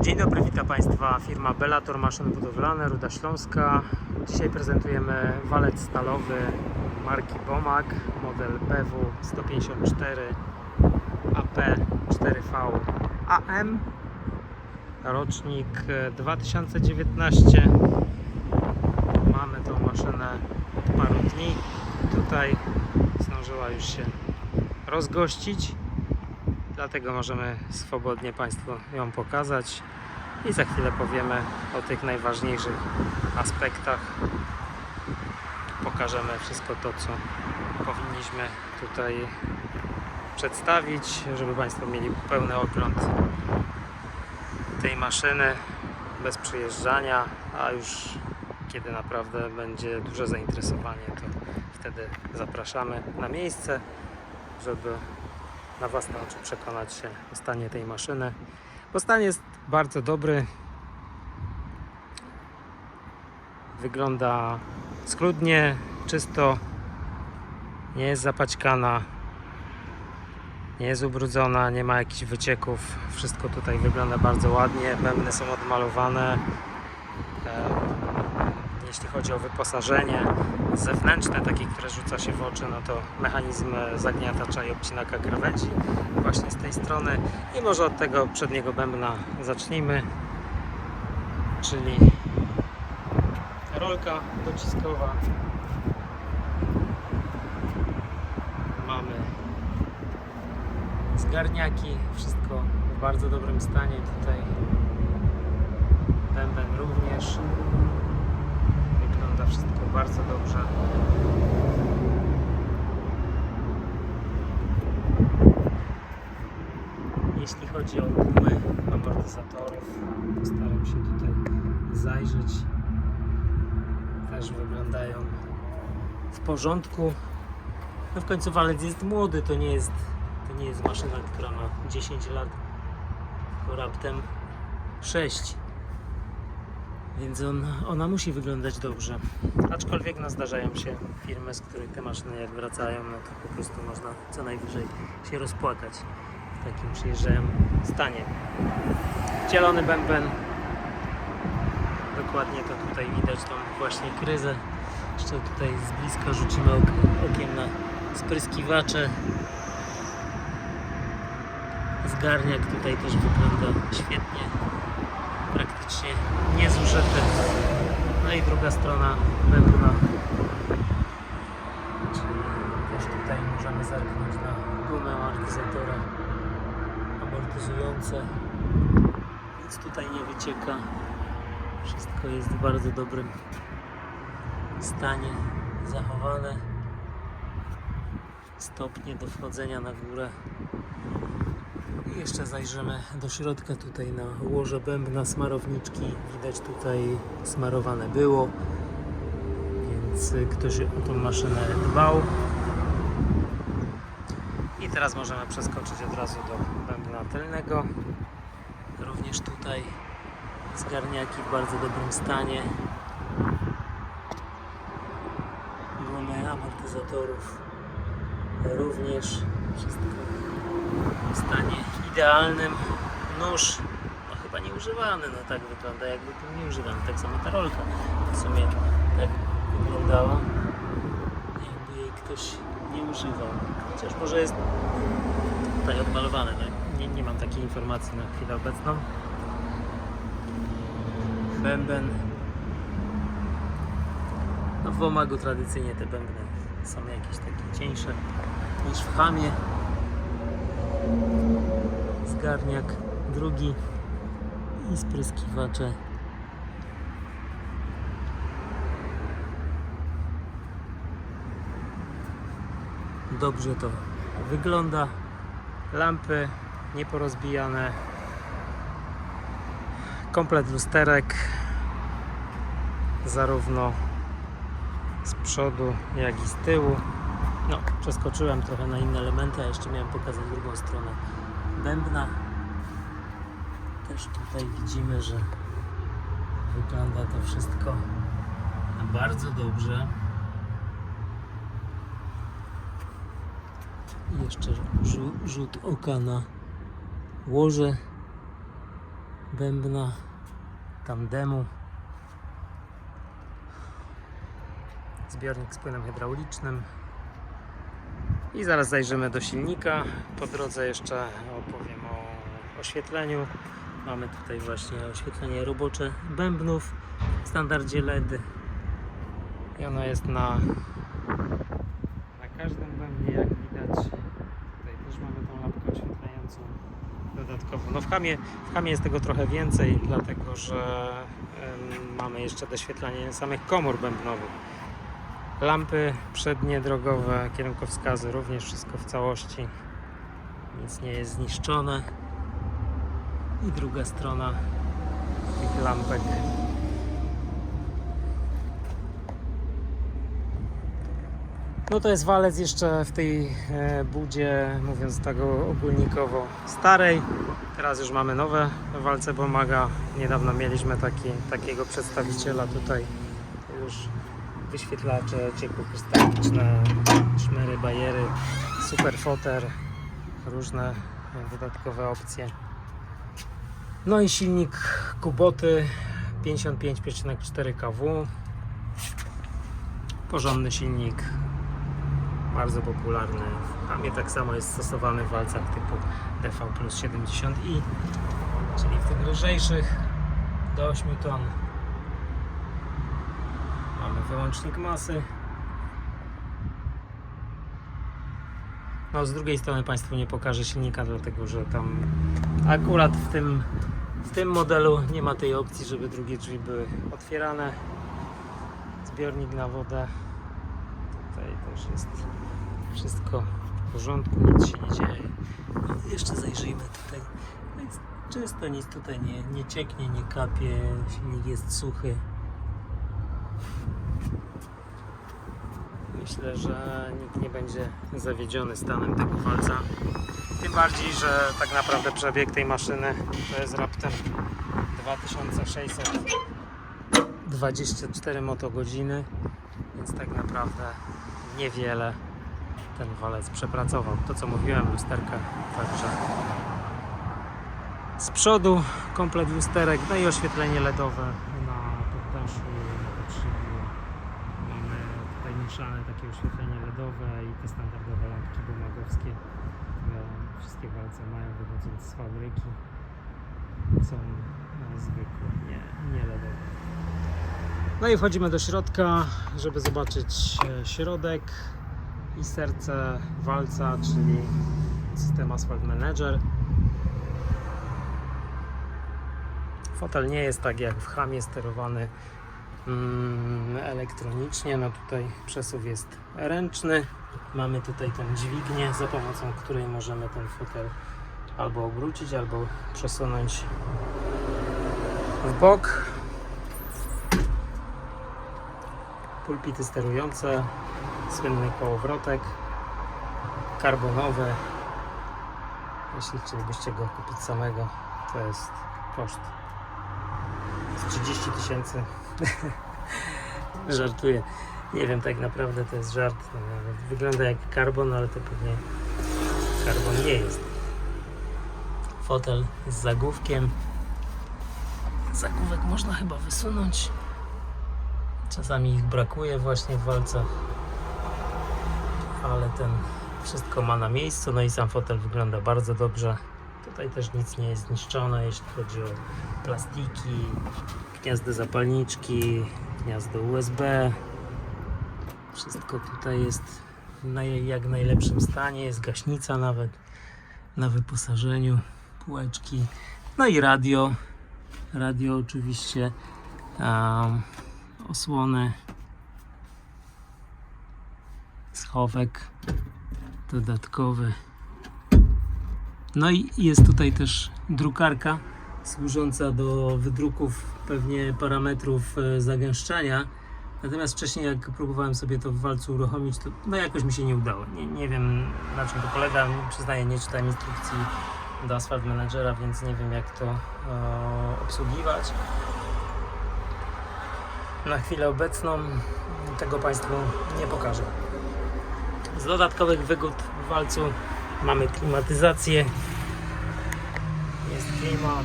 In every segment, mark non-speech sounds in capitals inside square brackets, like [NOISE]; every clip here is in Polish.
Dzień dobry, witam Państwa. Firma Bellator Maszyny Budowlane, Ruda Śląska. Dzisiaj prezentujemy walec stalowy marki Bomag, model PW 154 AP4V AM, rocznik e, 2019. Mamy tą maszynę od paru dni. Tutaj zdążyła już się rozgościć. Dlatego możemy swobodnie Państwu ją pokazać i za chwilę powiemy o tych najważniejszych aspektach. Pokażemy wszystko to, co powinniśmy tutaj przedstawić, żeby Państwo mieli pełny ogląd tej maszyny bez przyjeżdżania, a już kiedy naprawdę będzie duże zainteresowanie, to wtedy zapraszamy na miejsce, żeby na własne oczy przekonać się o stanie tej maszyny. Bo stan jest bardzo dobry. Wygląda schludnie, czysto, nie jest zapaćkana, nie jest ubrudzona, nie ma jakichś wycieków. Wszystko tutaj wygląda bardzo ładnie. Bębny są odmalowane. E, Jeśli chodzi o wyposażenie zewnętrzne, takie, które rzuca się w oczy, no to mechanizm zagniatacza i obcinaka krawędzi właśnie z tej strony. I może od tego przedniego bębna zacznijmy, czyli rolka dociskowa. Mamy zgarniaki, wszystko w bardzo dobrym stanie tutaj. Bęben również. Wygląda wszystko bardzo dobrze. Jeśli chodzi o gumy amortyzatorów, postaram się tutaj zajrzeć. Też wyglądają w porządku. No w końcu walec jest młody, to nie jest, to nie jest maszyna, która ma 10 lat, tylko raptem 6. Więc on, ona musi wyglądać dobrze. Aczkolwiek no, zdarzają się firmy, z których te maszyny jak wracają, no to po prostu można co najwyżej się rozpłakać w takim przyjeżdżają stanie. Zielony bęben. Dokładnie to tutaj widać tą właśnie kryzę. Jeszcze tutaj z bliska rzucimy ok- okiem na spryskiwacze. Zgarniak tutaj też wygląda świetnie. Praktycznie niezużyty. No i druga strona bębna. Czyli też tutaj możemy zerknąć na gumę amortyzatora amortyzujące. Nic tutaj nie wycieka. Wszystko jest w bardzo dobrym stanie zachowane. Stopnie do wchodzenia na górę. I jeszcze zajrzymy do środka tutaj na łoże bębna smarowniczki. Widać tutaj smarowane było, więc ktoś o tą maszynę dbał. I teraz możemy przeskoczyć od razu do tylnego. Również tutaj zgarniaki w bardzo dobrym stanie. Gumy amortyzatorów również wszystko w stanie idealnym. Nóż no chyba nie używany, no tak wygląda jakby był nie używany. Tak samo ta rolka w sumie tak wyglądała. Jakby jej ktoś nie używał. Chociaż może jest tutaj odmalowane, no, nie, nie mam takiej informacji na chwilę obecną. Bęben. No w Omagu tradycyjnie te bębny są jakieś takie cieńsze niż w Hamie. Zgarniak drugi i spryskiwacze. Dobrze to wygląda. Lampy nieporozbijane. Komplet lusterek. Zarówno z przodu, jak i z tyłu. No, przeskoczyłem trochę na inne elementy, a jeszcze miałem pokazać drugą stronę bębna. Też tutaj widzimy, że wygląda to wszystko bardzo dobrze. I jeszcze rzu- rzut oka na łoże bębna, tandemu. Zbiornik z płynem hydraulicznym. I zaraz zajrzymy do silnika. Po drodze jeszcze opowiem o oświetleniu. Mamy tutaj właśnie oświetlenie robocze bębnów w standardzie LED. I ono jest na, na każdym bębnie, jak widać. Tutaj też mamy tą lampkę oświetlającą dodatkowo. No w Hamie, w Hamie jest tego trochę więcej, dlatego że mamy jeszcze doświetlanie samych komór bębnowych. Lampy przednie drogowe, kierunkowskazy również wszystko w całości. Nic nie jest zniszczone. I druga strona tych lampek. No to jest walec jeszcze w tej e, budzie, mówiąc tak ogólnikowo, starej. Teraz już mamy nowe walce pomaga. Niedawno mieliśmy taki, takiego przedstawiciela tutaj. Już wyświetlacze ciepłokrystaliczne, szmery, bajery, super foter, różne dodatkowe opcje. No i silnik Kuboty 55,4 kW. Porządny silnik, bardzo popularny. W Hamie tak samo jest stosowany w walcach typu DV plus 70i, czyli w tych lżejszych do 8 ton. Mamy wyłącznik masy. No z drugiej strony Państwu nie pokażę silnika, dlatego że tam akurat w tym, w tym modelu nie ma tej opcji, żeby drugie drzwi były otwierane. Zbiornik na wodę. Tutaj też jest wszystko w porządku, nic się nie dzieje. Jeszcze zajrzyjmy tutaj. No Jest czysto, nic tutaj nie, nie cieknie, nie kapie, silnik jest suchy. Myślę, że nikt nie będzie zawiedziony stanem tego walca. Tym bardziej, że tak naprawdę przebieg tej maszyny to jest raptem 2624 motogodziny, więc tak naprawdę niewiele ten walec przepracował. To co mówiłem, lusterka także z przodu komplet lusterek, no i oświetlenie LEDowe na poddaszu. Mamy tutaj mieszane takie oświetlenie LEDowe i te standardowe lampki bumagowskie, wszystkie walce mają wychodząc z fabryki. Są zwykłe, nie, nie LEDowe. No i wchodzimy do środka, żeby zobaczyć e, środek i serce walca, czyli system Asphalt Manager. Fotel nie jest tak jak w Hamie sterowany mm, elektronicznie. No tutaj przesuw jest ręczny. Mamy tutaj tą dźwignię, za pomocą której możemy ten fotel albo obrócić, albo przesunąć w bok. Pulpity sterujące, słynny kołowrotek, karbonowy. Jeśli chcielibyście go kupić samego, to jest koszt z 30 tysięcy. [LAUGHS] Żartuję. Nie wiem, tak naprawdę to jest żart. Wygląda jak karbon, ale to pewnie karbon nie jest. Fotel z zagłówkiem. Zagłówek można chyba wysunąć. Czasami ich brakuje właśnie w walcach. Ale ten wszystko ma na miejscu. No i sam fotel wygląda bardzo dobrze. Tutaj też nic nie jest zniszczone, jeśli chodzi o plastiki, gniazdo zapalniczki, gniazdo USB. Wszystko tutaj jest w naj, jak najlepszym stanie. Jest gaśnica nawet na wyposażeniu, półeczki. No i radio. Radio oczywiście. Um, osłony. Schowek dodatkowy. No i jest tutaj też drukarka służąca do wydruków pewnie parametrów e, zagęszczania. Natomiast wcześniej jak próbowałem sobie to w walcu uruchomić, to no jakoś mi się nie udało. Nie, nie wiem na czym to polega. Przyznaję, nie czytałem instrukcji do Asphalt Managera, więc nie wiem jak to e, obsługiwać. Na chwilę obecną tego Państwu nie pokażę. Z dodatkowych wygód w walcu mamy klimatyzację. Jest klima.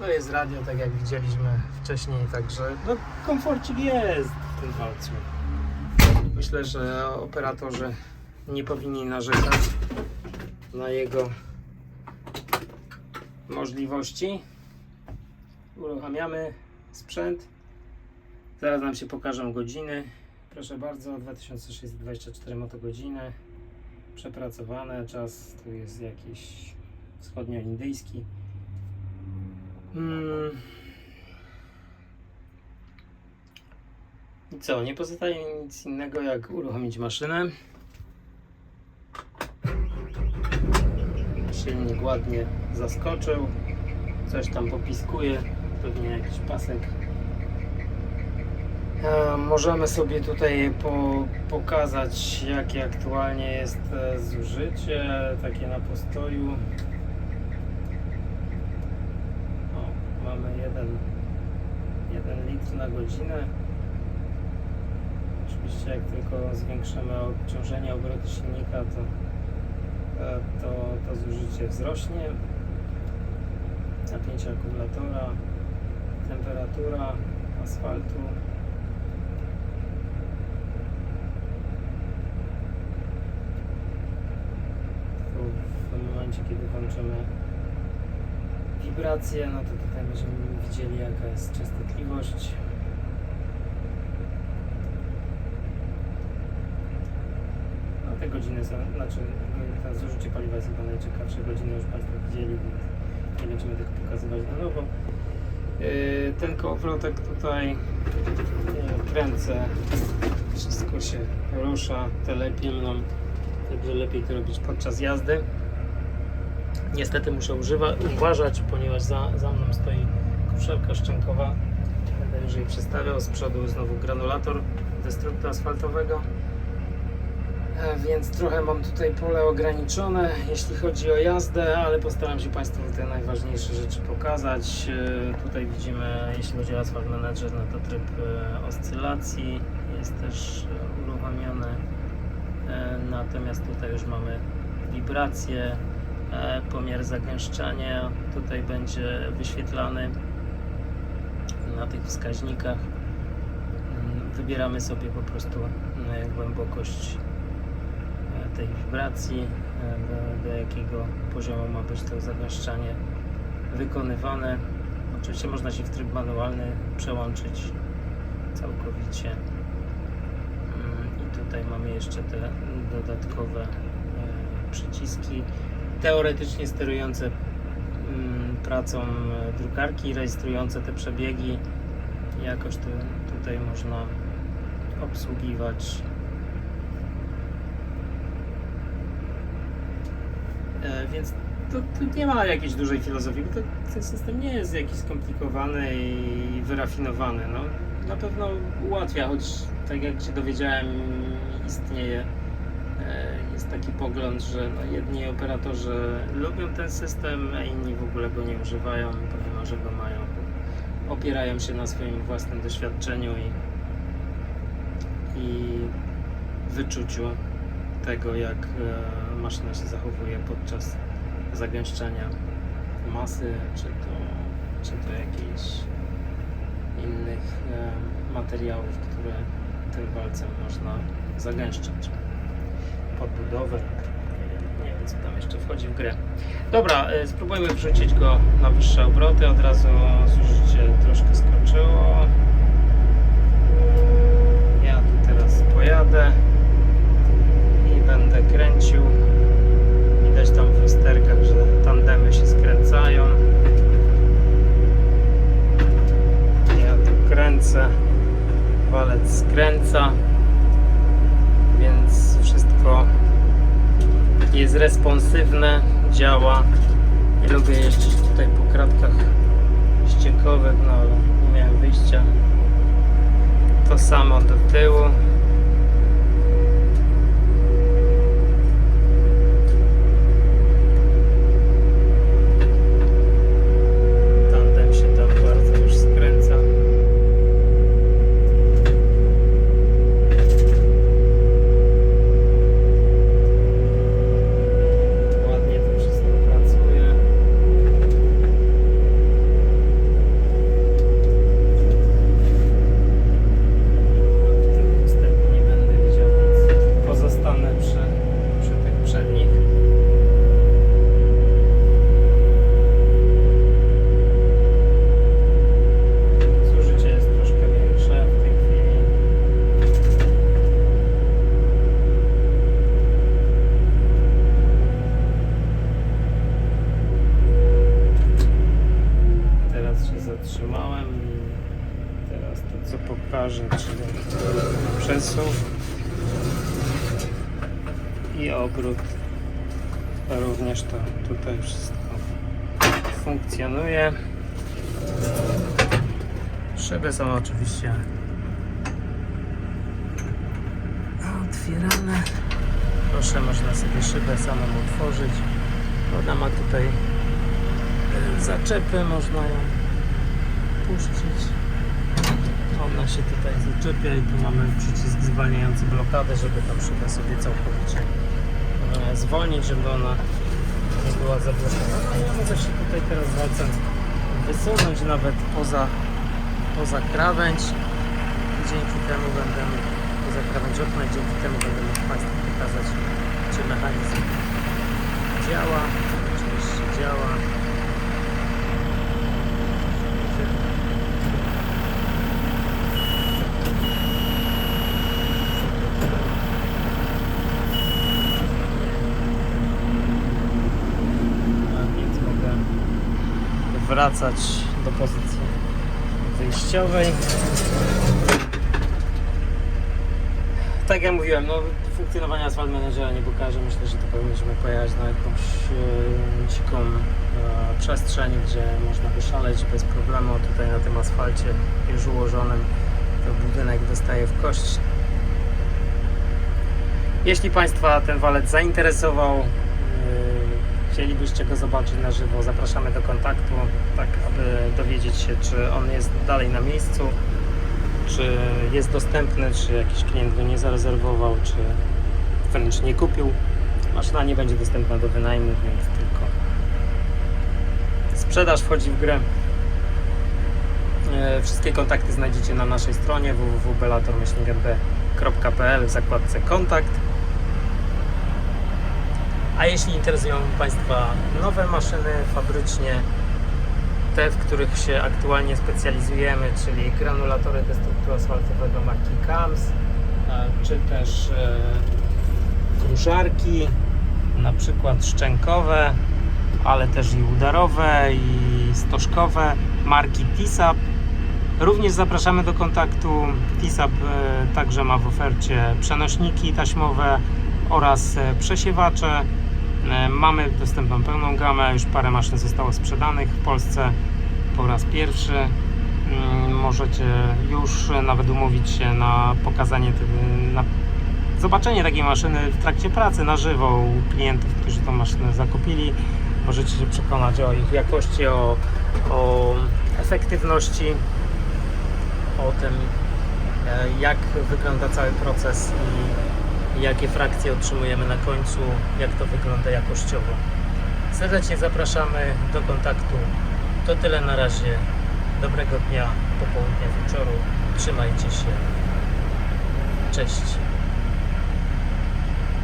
No jest radio, tak jak widzieliśmy wcześniej, także no, komforcik jest w tym walcu. Myślę, że operatorzy nie powinni narzekać na jego możliwości. Uruchamiamy sprzęt. Zaraz nam się pokażą godziny. Proszę bardzo, 2624 motogodziny. Przepracowane. Czas tu jest jakiś wschodnioindyjski. Mm. I co? Nie pozostaje nic innego jak uruchomić maszynę. Silnik ładnie zaskoczył. Coś tam popiskuje. Pewnie jakiś pasek. E, Możemy sobie tutaj po, pokazać jakie aktualnie jest e, zużycie, takie na postoju. O, mamy 1 1 litr na godzinę. Oczywiście jak tylko zwiększymy obciążenie obrotu silnika, to, e, to, to zużycie wzrośnie. Napięcie akumulatora, temperatura asfaltu. Tu w momencie, kiedy włączymy wibracje, no to tutaj będziemy widzieli jaka jest częstotliwość. No te godziny są, znaczy to zużycie paliwa jest chyba najciekawsze godziny, już Państwo widzieli, więc nie będziemy tego pokazywać na nowo. Yy, Ten kołowrotek tutaj yy, kręcę, wszystko się rusza telepiem, no, także lepiej to robić podczas jazdy. Niestety muszę uważać, ponieważ za, za mną stoi koszelka szczękowa. Będę już jej przestawiał. Z przodu znowu granulator destruktu asfaltowego. E, Więc trochę mam tutaj pole ograniczone, jeśli chodzi o jazdę, ale postaram się Państwu te najważniejsze rzeczy pokazać. E, Tutaj widzimy, jeśli chodzi o Asphalt Manager, no to tryb e, oscylacji jest też uruchomiony. E, Natomiast tutaj już mamy wibracje, pomiar zagęszczania tutaj będzie wyświetlany na tych wskaźnikach. Mm, Wybieramy sobie po prostu e, głębokość e, tej wibracji, e, do, do jakiego poziomu ma być to zagęszczanie wykonywane. Oczywiście można się w tryb manualny przełączyć całkowicie. Mm, I tutaj mamy jeszcze te dodatkowe e, przyciski teoretycznie sterujące mm, pracą e, drukarki, rejestrujące te przebiegi. Jakoś tu, tutaj można obsługiwać. E, Więc to, tu nie ma jakiejś dużej filozofii, bo to, ten system nie jest jakiś skomplikowany i wyrafinowany. No, na pewno ułatwia, choć tak jak się dowiedziałem, istnieje jest taki pogląd, że no, jedni operatorzy lubią ten system, a inni w ogóle go nie używają, pomimo że go mają. Opierają się na swoim własnym doświadczeniu i, i wyczuciu tego, jak e, maszyna się zachowuje podczas zagęszczania masy, czy to, czy to jakichś innych e, materiałów, które tym walcem można zagęszczać podbudowę. Nie wiem, co tam jeszcze wchodzi w grę. Dobra, y, spróbujmy wrzucić go na wyższe obroty. Od razu zużycie troszkę skończyło. Ja tu teraz pojadę i będę kręcił. Widać tam w lusterkach, że tandemy się skręcają. Ja tu kręcę. Walec skręca więc wszystko jest responsywne, działa. Nie lubię jeździć tutaj po kratkach ściekowych, no ale nie miałem wyjścia. To samo do tyłu. Tandem się tam bardzo już skręca. Ładnie to wszystko pracuje. pokażę, czyli przesuw i obrót. Również to tutaj wszystko funkcjonuje. Szyby są oczywiście otwierane. Proszę, można sobie szybę samą otworzyć. Ona ma tutaj e, zaczepy, można ją puścić. Ona się tutaj zaczepia i tu mamy przycisk zwalniający blokadę, żeby tą szybę sobie całkowicie e, zwolnić, żeby ona nie była zablokowana. Ja mogę się tutaj teraz walcem wysunąć nawet poza, poza krawędź. Dzięki temu będę poza krawędź okna i dzięki temu będę mógł Państwu pokazać, czy mechanizm działa. Oczywiście działa. A więc mogę wracać do pozycji wyjściowej. Tak jak mówiłem, no, funkcjonowania Asphalt Managera nie pokażę. Myślę, że to powinniśmy pojechać na jakąś e, dziką e, przestrzeń, gdzie można wyszaleć bez problemu. Tutaj na tym asfalcie już ułożonym to budynek dostaje w kość. Jeśli Państwa ten walec zainteresował, chcielibyście go zobaczyć na żywo, zapraszamy do kontaktu, tak aby dowiedzieć się, czy on jest dalej na miejscu, czy jest dostępny, czy jakiś klient go nie zarezerwował, czy wręcz nie kupił. Maszyna nie będzie dostępna do wynajmu, więc tylko sprzedaż wchodzi w grę. E, Wszystkie kontakty znajdziecie na naszej stronie www.belator-mb.pl w zakładce kontakt. A jeśli interesują Państwa nowe maszyny fabrycznie, te, w których się aktualnie specjalizujemy, czyli granulatory destruktu asfaltowego marki KAMS, e, czy też e, kruszarki, na przykład szczękowe, ale też i udarowe, i stożkowe marki TISAP. Również zapraszamy do kontaktu. TISAP e, także ma w ofercie przenośniki taśmowe oraz e, przesiewacze. E, Mamy dostępną pełną gamę, już parę maszyn zostało sprzedanych w Polsce po raz pierwszy. Mm, Możecie już nawet umówić się na pokazanie, na zobaczenie takiej maszyny w trakcie pracy na żywo u klientów, którzy tą maszynę zakupili. Możecie się przekonać o ich jakości, o, o efektywności, o tym, e, jak wygląda cały proces i jakie frakcje otrzymujemy na końcu, jak to wygląda jakościowo. Serdecznie zapraszamy do kontaktu. To tyle na razie. Dobrego dnia, popołudnia, wieczoru. Trzymajcie się. Cześć.